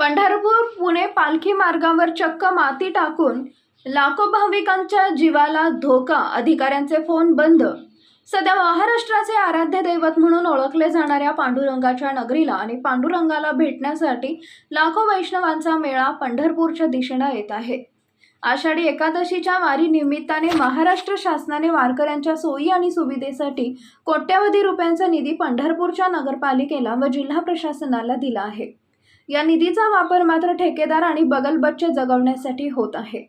पंढरपूर पुणे पालखी मार्गावर चक्क माती टाकून लाखो भाविकांच्या जीवाला धोका अधिकाऱ्यांचे फोन बंद. सध्या महाराष्ट्राचे आराध्य दैवत म्हणून ओळखले जाणाऱ्या पांडुरंगाच्या नगरीला आणि पांडुरंगाला भेटण्यासाठी लाखो वैष्णवांचा मेळा पंढरपूरच्या दिशेनं येत आहे. आषाढी एकादशीच्या वारी निमित्ताने महाराष्ट्र शासनाने वारकऱ्यांच्या सोयी आणि सुविधेसाठी कोट्यवधी रुपयांचा निधी पंढरपूरच्या नगरपालिकेला व जिल्हा प्रशासनाला दिला आहे. या निधीचा वापर मात्र ठेकेदार आणि बगलबच्चे जगवण्यासाठी होत आहे.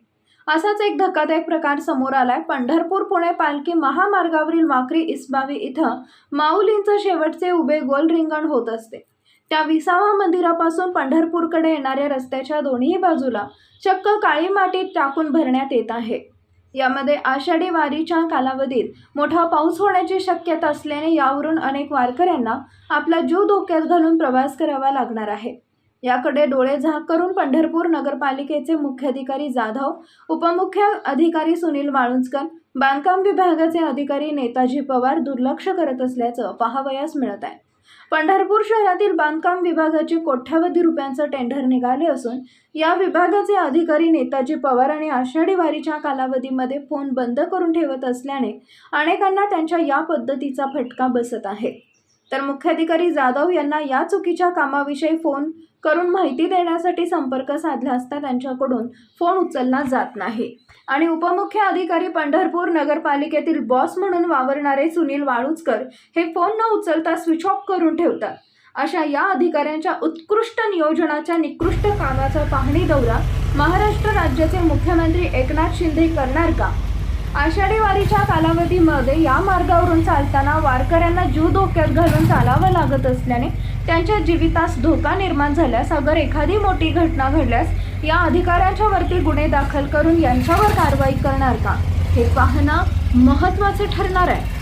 असाच एक धक्कादायक प्रकार समोर आलाय. पंढरपूर पुणे पालखी महामार्गावरील वाकरी इस्बावी इथं माऊलींचं शेवटचे उभे गोल रिंगण होत असते. त्या विसावा मंदिरापासून पंढरपूरकडे येणाऱ्या रस्त्याच्या दोन्ही बाजूला चक्क काळी माती टाकून भरण्यात येत आहे. यामध्ये आषाढी वारीच्या कालावधीत मोठा पाऊस होण्याची शक्यता असल्याने यावरून अनेक वारकऱ्यांना आपला जीव धोक्यात घालून प्रवास करावा लागणार आहे. याकडे डोळे झाक करून पंढरपूर नगरपालिकेचे मुख्याधिकारी जाधव उपमुख्य अधिकारी सुनील वाळुंजकर बांधकाम विभागाचे अधिकारी नेताजी पवार दुर्लक्ष करत असल्याचं पाहावयास मिळत आहे. पंढरपूर शहरातील बांधकाम विभागाचे कोट्यावधी रुपयांचं टेंडर निघाले असून या विभागाचे अधिकारी नेताजी पवार आणि आषाढी वारीच्या कालावधीमध्ये फोन बंद करून ठेवत असल्याने अनेकांना त्यांच्या या पद्धतीचा फटका बसत आहे. तर मुख्याधिकारी जाधव यांना या चुकीच्या कामाविषयी फोन करून माहिती देण्यासाठी संपर्क साधला असता त्यांच्याकडून फोन उचलला जात नाही. आणि उपमुख्य अधिकारी पंढरपूर नगरपालिकेतील बॉस म्हणून वावरणारे सुनील वाळुचकर हे फोन न उचलता स्विच ऑफ करून ठेवतात. अशा या अधिकाऱ्यांच्या उत्कृष्ट नियोजनाच्या निकृष्ट कामाचा पाहणी दौरा महाराष्ट्र राज्याचे मुख्यमंत्री एकनाथ शिंदे करणार का? आषाढी वारीच्या कालावधीमध्ये या मार्गावरून चालताना वारकऱ्यांना जीव धोक्यात घालून चालावं लागत असल्याने त्यांच्या जीवितास धोका निर्माण झाल्यास अगर एखादी मोठी घटना घडल्यास या अधिकाऱ्यांच्या वरती गुन्हे दाखल करून यांच्यावर कारवाई करणार का? हे पाहणं महत्त्वाचे ठरणार आहे.